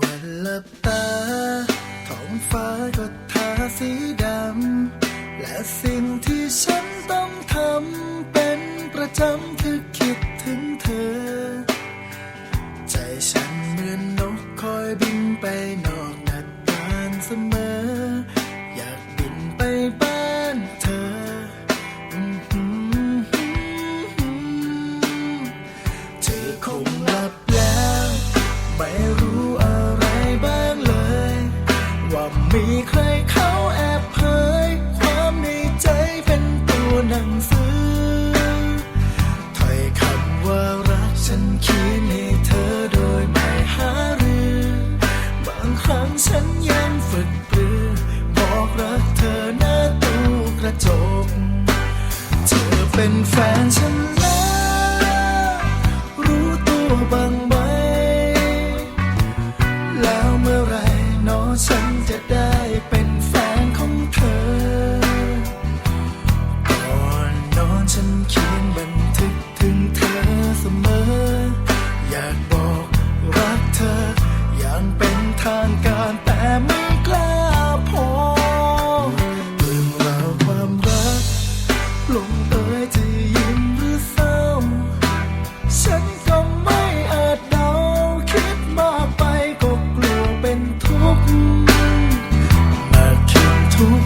วันลับตาท้องฟ้าก็ทาสีดำ และสิ่งที่ฉันต้องทำเป็นประจำคือคิดถึงเธอ ใจฉันเหมือนนกคอยบินไปนอกหน้าต่างเสมอ มีใครเขาแอบเผย ความในใจเป็นตัวหนังสือถ้อยคำว่ารักฉันเขียนให้เธอโดยไม่หารือ บางครั้งฉันยังฝึกปรือ บอกรักเธอหน้าตู้กระจก เธอเป็นแฟนฉัน ข้างการแต่ไม่กล้าพอเรื่องราวความรัก ลงเอยจะยิ้มหรือเศร้า ฉันก็ไม่อาจเดาคิดมากไปก็กลัวเป็นทุกข์มาคิดทุก